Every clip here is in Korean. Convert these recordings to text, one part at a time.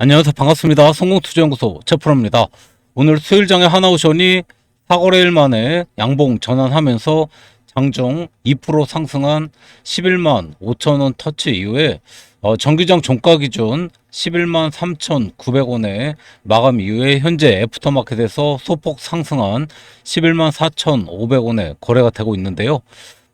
안녕하세요. 반갑습니다. 성공투자연구소 최프로입니다. 오늘 수요일장에 하나오션이 사거래일 만에 양봉 전환하면서 장중 2% 상승한 11만 5천 원 터치 이후에 어, 정기장 종가 기준 11만 3,900원에 마감 이후에 현재 애프터마켓에서 소폭 상승한 11만 4,500원에 거래가 되고 있는데요.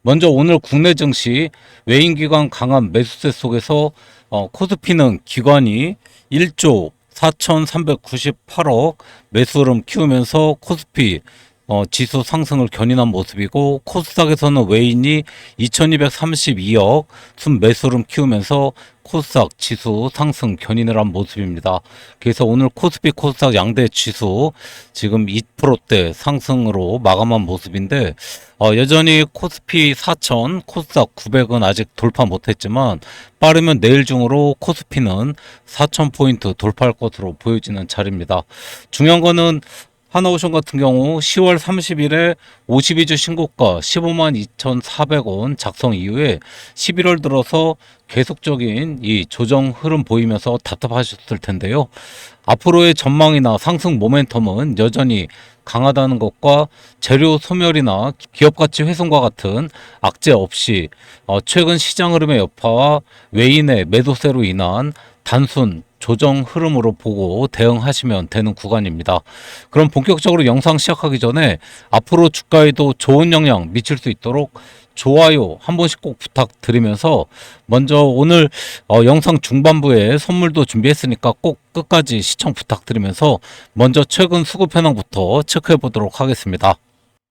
먼저 오늘 국내 증시 외인 기관 강한 매수세 속에서 어, 코스피는 기관이 1조 4,398억 매수 흐름 키우면서 코스피 어, 지수 상승을 견인한 모습이고 코스닥에서는 외인이 2,232억 순 매수 흐름 키우면서 코스닥 지수 상승 견인을 한 모습입니다. 그래서 오늘 코스피 코스닥 양대 지수 지금 2%대 상승으로 마감한 모습인데 어, 여전히 코스피 4,000, 코스닥 900은 아직 돌파 못했지만 빠르면 내일 중으로 코스피는 4,000포인트 돌파할 것으로 보여지는 자리입니다. 중요한 거는 하나오션 같은 경우 10월 30일에 52주 신고가 15만 2,400원 작성 이후에 11월 들어서 계속적인 이 조정 흐름 보이면서 답답하셨을 텐데요. 앞으로의 전망이나 상승 모멘텀은 여전히 강하다는 것과 재료 소멸이나 기업 가치 훼손과 같은 악재 없이 어, 최근 시장 흐름의 여파와 외인의 매도세로 인한 단순 조정 흐름으로 보고 대응하시면 되는 구간입니다. 그럼 본격적으로 영상 시작하기 전에 앞으로 주가에도 좋은 영향 미칠 수 있도록 좋아요 한 번씩 꼭 부탁드리면서 먼저 오늘 어, 영상 중반부에 선물도 준비했으니까 꼭 끝까지 시청 부탁드리면서 먼저 최근 수급 현황부터 체크해 보도록 하겠습니다.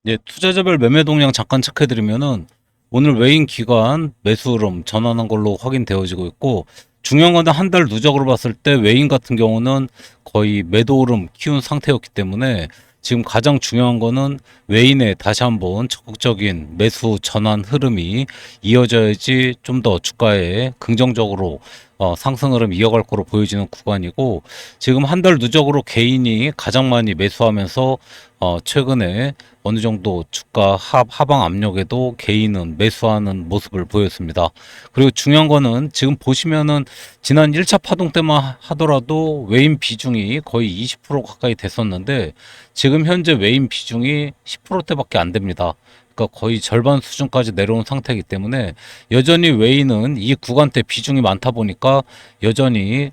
예, 투자자별 매매 동향 잠깐 체크해 드리면은 오늘 외인 기관 매수 흐름 전환한 걸로 확인되어지고 있고 중요한 건 한 달 누적으로 봤을 때 외인 같은 경우는 거의 매도 흐름 키운 상태였기 때문에 지금 가장 중요한 거는 외인의 다시 한번 적극적인 매수 전환 흐름이 이어져야지 좀 더 주가에 긍정적으로 어, 상승 흐름 이어갈 거로 보여지는 구간이고 지금 한 달 누적으로 개인이 가장 많이 매수하면서 어, 최근에 어느 정도 주가 하, 하방 압력에도 개인은 매수하는 모습을 보였습니다. 그리고 중요한 거는 지금 보시면은 지난 1차 파동 때만 하더라도 외인 비중이 거의 20% 가까이 됐었는데 지금 현재 외인 비중이 10%대밖에 안 됩니다. 그러니까 거의 절반 수준까지 내려온 상태이기 때문에 여전히 외인은 이 구간대 비중이 많다 보니까 여전히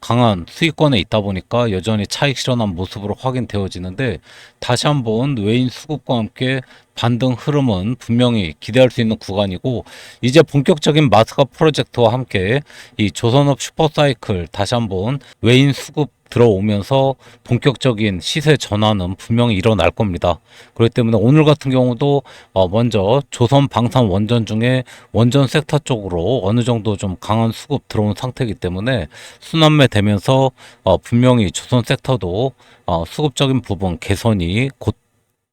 강한 수익권에 있다 보니까 여전히 차익 실현한 모습으로 확인되어지는데 다시 한번 외인 수급과 함께 반등 흐름은 분명히 기대할 수 있는 구간이고 이제 본격적인 마스가 프로젝트와 함께 이 조선업 슈퍼사이클 다시 한번 외인 수급 들어오면서 본격적인 시세 전환은 분명히 일어날 겁니다. 그렇기 때문에 오늘 같은 경우도 어 먼저 조선 방산 원전 중에 원전 섹터 쪽으로 어느 정도 좀 강한 수급 들어온 상태이기 때문에 순환매 되면서 어 분명히 조선 섹터도 어 수급적인 부분 개선이 곧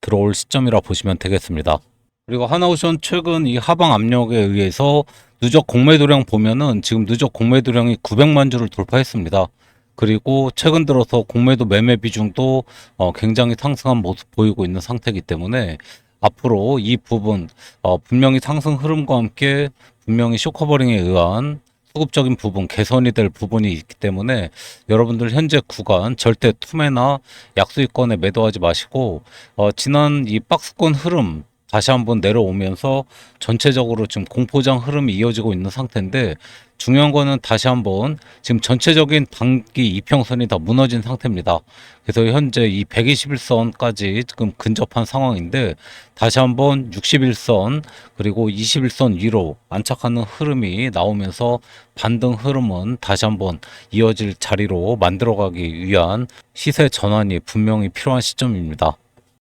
들어올 시점이라 보시면 되겠습니다. 그리고 하나오션 최근 이 하방 압력에 의해서 누적 공매도량 보면은 지금 누적 공매도량이 900만 주를 돌파했습니다. 그리고 최근 들어서 공매도 매매 비중도 어, 굉장히 상승한 모습 보이고 있는 상태이기 때문에 앞으로 이 부분 어, 분명히 상승 흐름과 함께 분명히 쇼커버링에 의한 수급적인 부분 개선이 될 부분이 있기 때문에 여러분들 현재 구간 절대 투매나 약수익권에 매도하지 마시고 어, 지난 이 박스권 흐름 다시 한번 내려오면서 전체적으로 지금 공포장 흐름이 이어지고 있는 상태인데 중요한 거는 다시 한번 지금 전체적인 단기 이평선이 다 무너진 상태입니다. 그래서 현재 이 121선까지 지금 근접한 상황인데 다시 한번 61선 그리고 21선 위로 안착하는 흐름이 나오면서 반등 흐름은 다시 한번 이어질 자리로 만들어가기 위한 시세 전환이 분명히 필요한 시점입니다.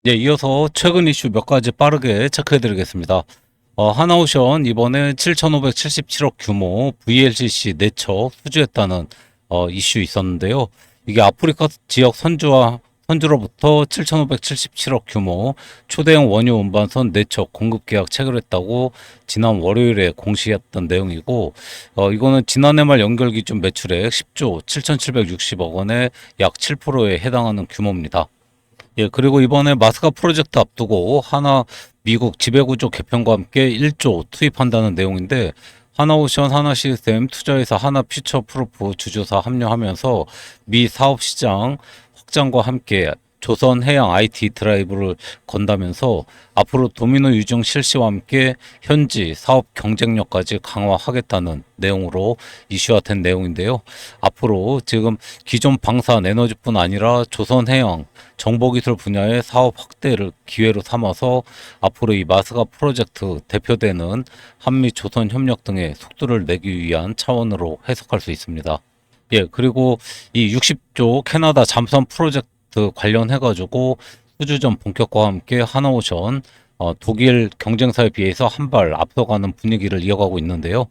예, 이어서 최근 이슈 몇 가지 빠르게 체크해 드리겠습니다. 어, 하나오션 이번에 7,577억 규모 VLCC 내척 수주했다는 어, 이슈 있었는데요. 이게 아프리카 지역 선주와 선주로부터 7,577억 규모 초대형 원유 운반선 내척 공급 계약 체결했다고 지난 월요일에 공시했던 내용이고 어, 이거는 지난해 말 연결 기준 매출액 10조 7,760억 원의 약 7%에 해당하는 규모입니다. 예, 그리고 이번에 마스카 프로젝트 앞두고 하나 미국 지배구조 개편과 함께 1조 투입한다는 내용인데 하나오션 하나시스템 투자회사 하나퓨처 프로프 주주사 합류하면서 미 사업시장 확장과 함께 조선 해양 IT 드라이브를 건다면서 앞으로 도미노 유증 실시와 함께 현지 사업 경쟁력까지 강화하겠다는 내용으로 이슈화된 내용인데요. 앞으로 지금 기존 방산 에너지뿐 아니라 조선 해양 정보기술 분야의 사업 확대를 기회로 삼아서 앞으로 이 마스가 프로젝트 대표되는 한미 조선 협력 등의 속도를 내기 위한 차원으로 해석할 수 있습니다. 예, 그리고 이 60조 캐나다 잠수함 프로젝트 관련해 가지고 수주전 본격화와 함께 하나오션 어, 독일 경쟁사에 비해서 한 발 앞서가는 분위기를 이어가고 있는데요.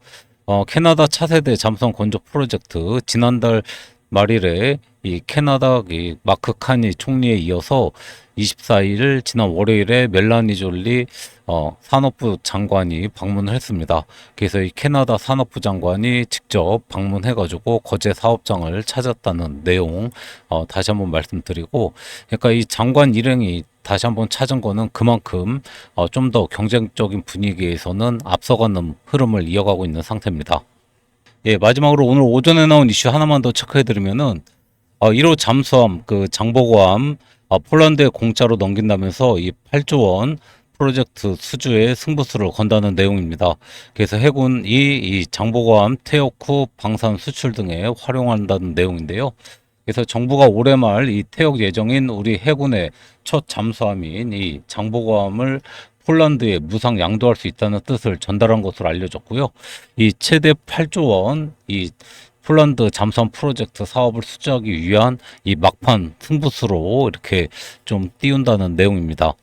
어, 캐나다 차세대 잠수함 건조 프로젝트 지난달 말일에 이 캐나다 이 마크 카니 총리에 이어서 24일 지난 월요일에 멜라니 졸리 어, 산업부 장관이 방문을 했습니다. 그래서 이 캐나다 산업부 장관이 직접 방문해가지고 거제 사업장을 찾았다는 내용 어, 다시 한번 말씀드리고, 그러니까 이 장관 일행이 다시 한번 찾은 거는 그만큼 어, 좀 더 경쟁적인 분위기에서는 앞서가는 흐름을 이어가고 있는 상태입니다. 예, 마지막으로 오늘 오전에 나온 이슈 하나만 더 체크해드리면은 어, 1호 잠수함 그 장보고함 어, 폴란드에 공짜로 넘긴다면서 이 8조 원 프로젝트 수주에 승부수를 건다는 내용입니다. 그래서 해군이 이 장보고함 퇴역 후 방산 수출 등에 활용한다는 내용인데요. 그래서 정부가 올해 말이 퇴역 예정인 우리 해군의 첫 잠수함인 이 장보고함을 폴란드에 무상 양도할 수 있다는 뜻을 전달한 것으로 알려졌고요. 이 최대 8조 원 이 폴란드 잠수함 프로젝트 사업을 수주하기 위한 이 막판 승부수로 이렇게 좀 띄운다는 내용입니다.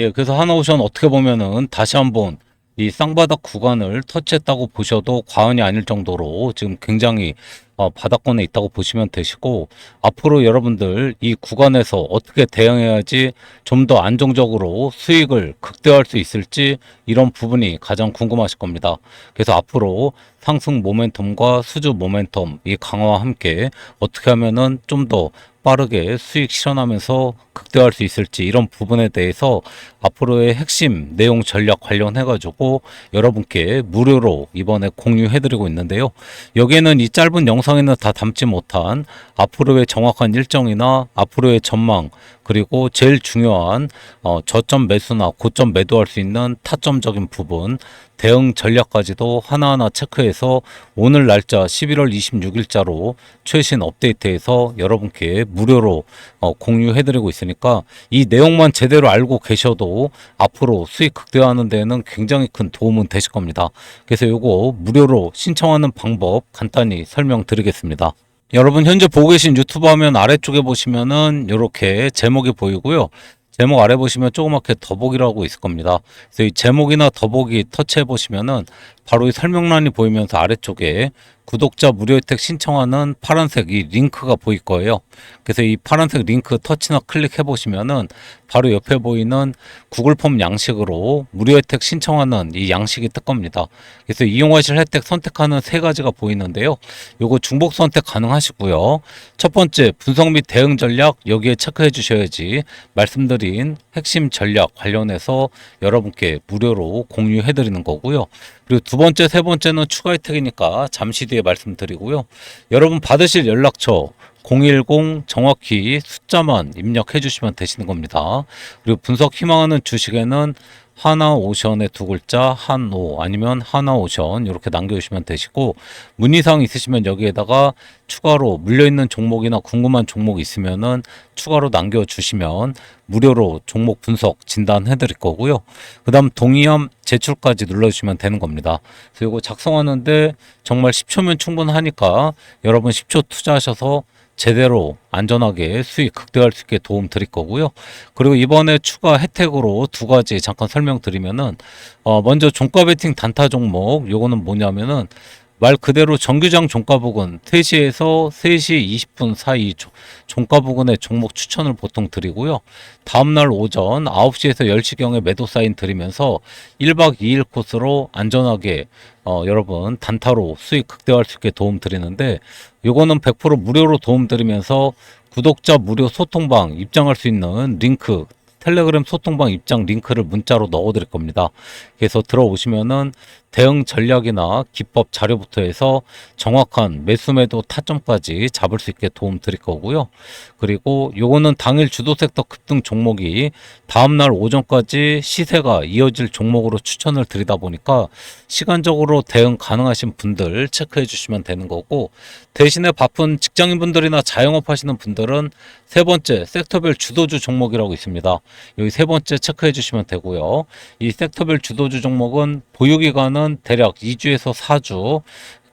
예, 그래서 하나오션 어떻게 보면은 다시 한번 이 쌍바닥 구간을 터치했다고 보셔도 과언이 아닐 정도로 지금 굉장히 어, 바닥권에 있다고 보시면 되시고 앞으로 여러분들 이 구간에서 어떻게 대응해야지 좀 더 안정적으로 수익을 극대화할 수 있을지 이런 부분이 가장 궁금하실 겁니다. 그래서 앞으로 상승 모멘텀과 수주 모멘텀 이 강화와 함께 어떻게 하면은 좀 더 빠르게 수익 실현하면서 극대화할 수 있을지 이런 부분에 대해서 앞으로의 핵심 내용 전략 관련해 가지고 여러분께 무료로 이번에 공유해 드리고 있는데요. 여기에는 이 짧은 영상에는 다 담지 못한 앞으로의 정확한 일정이나 앞으로의 전망 그리고 제일 중요한 어, 저점 매수나 고점 매도할 수 있는 타점적인 부분 대응 전략까지도 하나하나 체크해서 오늘 날짜 11월 26일자로 최신 업데이트해서 여러분께 무료로 어, 공유해드리고 있으니까 이 내용만 제대로 알고 계셔도 앞으로 수익 극대화하는 데는 굉장히 큰 도움은 되실 겁니다. 그래서 이거 무료로 신청하는 방법 간단히 설명드리겠습니다. 여러분 현재 보고 계신 유튜브 화면 아래쪽에 보시면은 이렇게 제목이 보이고요. 제목 아래 보시면 조그맣게 더보기라고 있을 겁니다. 그래서 이 제목이나 더보기 터치해 보시면은 바로 이 설명란이 보이면서 아래쪽에 구독자 무료 혜택 신청하는 파란색 이 링크가 보일 거예요. 그래서 이 파란색 링크 터치나 클릭해 보시면은 바로 옆에 보이는 구글 폼 양식으로 무료 혜택 신청하는 이 양식이 뜰 겁니다. 그래서 이용하실 혜택 선택하는 세 가지가 보이는데요. 요거 중복 선택 가능하시고요. 첫 번째 분석 및 대응 전략 여기에 체크해 주셔야지 말씀드린 핵심 전략 관련해서 여러분께 무료로 공유해 드리는 거고요. 그리고 두 번째, 세 번째는 추가 혜택이니까 잠시 뒤에 말씀드리고요. 여러분 받으실 연락처 010 정확히 숫자만 입력해 주시면 되시는 겁니다. 그리고 분석 희망하는 주식에는 하나 오션의 두 글자 한오 아니면 하나 오션 이렇게 남겨주시면 되시고 문의사항 있으시면 여기에다가 추가로 물려있는 종목이나 궁금한 종목 있으면은 추가로 남겨주시면 무료로 종목 분석 진단해 드릴 거고요. 그 다음 동의함 제출까지 눌러주시면 되는 겁니다. 그래서 이거 작성하는데 정말 10초면 충분하니까 여러분 10초 투자하셔서 제대로 안전하게 수익 극대화할 수 있게 도움 드릴 거고요. 그리고 이번에 추가 혜택으로 두 가지 잠깐 설명드리면은 어 먼저 종가 베팅 단타 종목 요거는 뭐냐면은 말 그대로 정규장 종가 부근 3시에서 3시 20분 사이 조- 종가 부근의 종목 추천을 보통 드리고요. 다음날 오전 9시에서 10시경에 매도 사인 드리면서 1박 2일 코스로 안전하게 어, 여러분 단타로 수익 극대화할 수 있게 도움 드리는데 요거는 100% 무료로 도움 드리면서 구독자 무료 소통방 입장할 수 있는 링크 텔레그램 소통방 입장 링크를 문자로 넣어 드릴 겁니다. 그래서 들어오시면은 대응 전략이나 기법 자료부터 해서 정확한 매수 매도 타점까지 잡을 수 있게 도움 드릴 거고요. 그리고 요거는 당일 주도 섹터 급등 종목이 다음날 오전까지 시세가 이어질 종목으로 추천을 드리다 보니까 시간적으로 대응 가능하신 분들 체크해 주시면 되는 거고 대신에 바쁜 직장인분들이나 자영업 하시는 분들은 세 번째 섹터별 주도주 종목이라고 있습니다. 여기 세 번째 체크해 주시면 되고요. 이 섹터별 주도주 종목은 보유 기간은 대략 2주에서 4주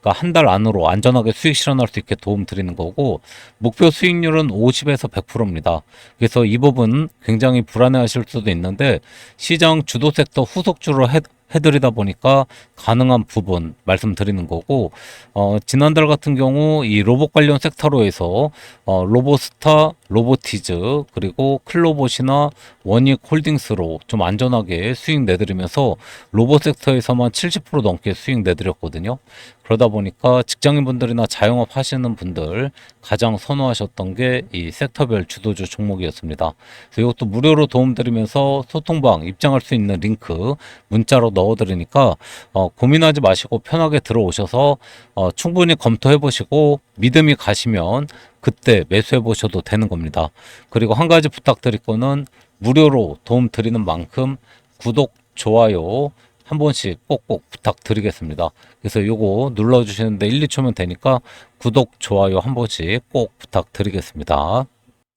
그러니까 한 달 안으로 안전하게 수익 실현할 수 있게 도움 드리는 거고 목표 수익률은 50에서 100%입니다. 그래서 이 부분 굉장히 불안해하실 수도 있는데 시장 주도 섹터 후속주로 해, 해드리다 보니까 가능한 부분 말씀드리는 거고 어, 지난달 같은 경우 이 로봇 관련 섹터로 해서 어, 로보스타, 로보티즈 그리고 클로봇이나 원익 홀딩스로 좀 안전하게 수익 내드리면서 로봇 섹터에서만 70% 넘게 수익 내드렸거든요. 그러다 보니까 직장인분들이나 자영업 하시는 분들 가장 선호하셨던 게 이 섹터별 주도주 종목이었습니다. 그래서 이것도 무료로 도움드리면서 소통방 입장할 수 있는 링크 문자로 넣어드리니까 어, 고민하지 마시고 편하게 들어오셔서 어, 충분히 검토해 보시고 믿음이 가시면 그때 매수해 보셔도 되는 겁니다. 그리고 한 가지 부탁드릴 거는 무료로 도움 드리는 만큼 구독, 좋아요 한 번씩 꼭꼭 부탁드리겠습니다. 그래서 요거 눌러주시는데 1, 2초면 되니까 구독, 좋아요 한 번씩 꼭 부탁드리겠습니다.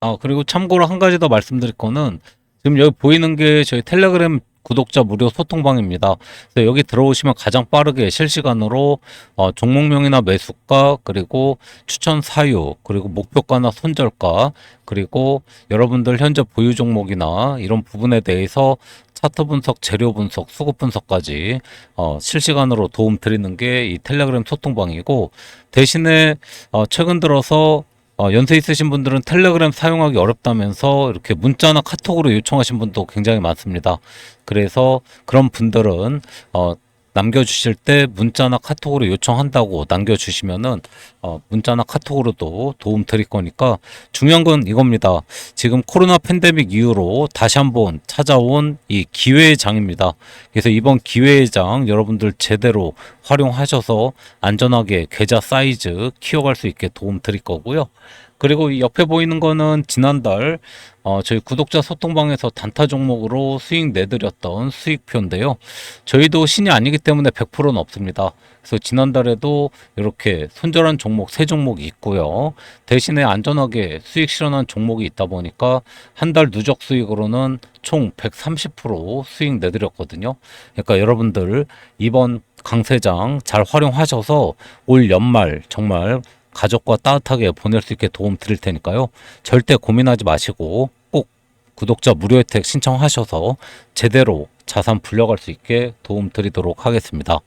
아, 그리고 참고로 한 가지 더 말씀드릴 거는 지금 여기 보이는 게 저희 텔레그램 구독자 무료 소통방입니다. 그래서 여기 들어오시면 가장 빠르게 실시간으로 어, 종목명이나 매수가 그리고 추천 사유 그리고 목표가나 손절가 그리고 여러분들 현재 보유 종목이나 이런 부분에 대해서 차트 분석, 재료 분석, 수급 분석까지 어, 실시간으로 도움 드리는 게 이 텔레그램 소통방이고 대신에 어, 최근 들어서 어, 연세 있으신 분들은 텔레그램 사용하기 어렵다면서 이렇게 문자나 카톡으로 요청하신 분도 굉장히 많습니다. 그래서 그런 분들은 어, 남겨주실 때 문자나 카톡으로 요청한다고 남겨주시면은 어, 문자나 카톡으로도 도움 드릴 거니까 중요한 건 이겁니다. 지금 코로나 팬데믹 이후로 다시 한번 찾아온 이 기회의 장입니다. 그래서 이번 기회의 장 여러분들 제대로 활용하셔서 안전하게 계좌 사이즈 키워갈 수 있게 도움 드릴 거고요. 그리고 이 옆에 보이는 거는 지난달 어, 저희 구독자 소통방에서 단타 종목으로 수익 내드렸던 수익표인데요. 저희도 신이 아니기 때문에 100%는 없습니다. 그래서 지난달에도 이렇게 손절한 종목 세 종목이 있고요. 대신에 안전하게 수익 실현한 종목이 있다 보니까 한 달 누적 수익으로는 총 130% 수익 내드렸거든요. 그러니까 여러분들 이번 강세장 잘 활용하셔서 올 연말 정말 가족과 따뜻하게 보낼 수 있게 도움 드릴 테니까요. 절대 고민하지 마시고 꼭 구독자 무료 혜택 신청하셔서 제대로 자산 불려갈 수 있게 도움 드리도록 하겠습니다.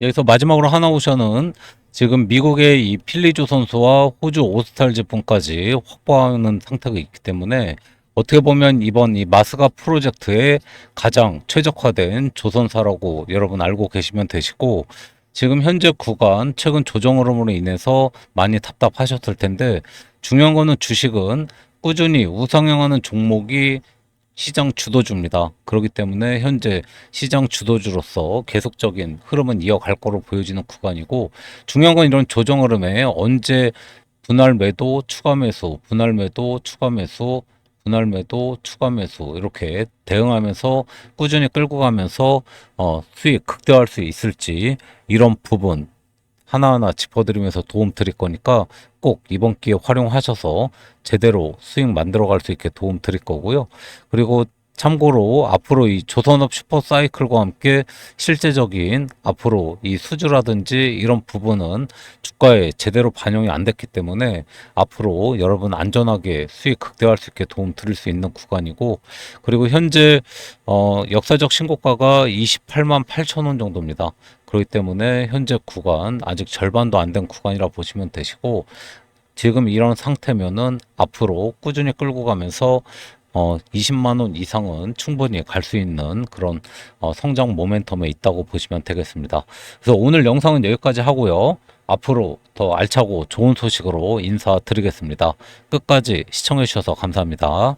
여기서 마지막으로 하나 오션은 지금 미국의 이 필리조 선수와 호주 오스탈 제품까지 확보하는 상태가 있기 때문에 어떻게 보면 이번 이 마스가 프로젝트에 가장 최적화된 조선사라고 여러분 알고 계시면 되시고 지금 현재 구간 최근 조정 흐름으로 인해서 많이 답답하셨을 텐데 중요한 거는 주식은 꾸준히 우상향하는 종목이 시장 주도주입니다. 그렇기 때문에 현재 시장 주도주로서 계속적인 흐름은 이어갈 거로 보여지는 구간이고 중요한 건 이런 조정 흐름에 언제 분할 매도, 추가 매수, 분할 매도, 추가 매수, 분할 매도, 추가 매수 이렇게 대응하면서 꾸준히 끌고 가면서 어, 수익 극대화할 수 있을지 이런 부분 하나하나 짚어드리면서 도움 드릴 거니까 꼭 이번 기회 활용하셔서 제대로 수익 만들어 갈 수 있게 도움 드릴 거고요. 그리고 참고로 앞으로 이 조선업 슈퍼사이클과 함께 실제적인 앞으로 이 수주라든지 이런 부분은 주가에 제대로 반영이 안 됐기 때문에 앞으로 여러분 안전하게 수익 극대화할 수 있게 도움 드릴 수 있는 구간이고 그리고 현재 어 역사적 신고가가 28만 8천 원 정도입니다. 그렇기 때문에 현재 구간 아직 절반도 안 된 구간이라 보시면 되시고 지금 이런 상태면은 앞으로 꾸준히 끌고 가면서 어, 20만 원 이상은 충분히 갈 수 있는 그런 어, 성장 모멘텀에 있다고 보시면 되겠습니다. 그래서 오늘 영상은 여기까지 하고요. 앞으로 더 알차고 좋은 소식으로 인사드리겠습니다. 끝까지 시청해 주셔서 감사합니다.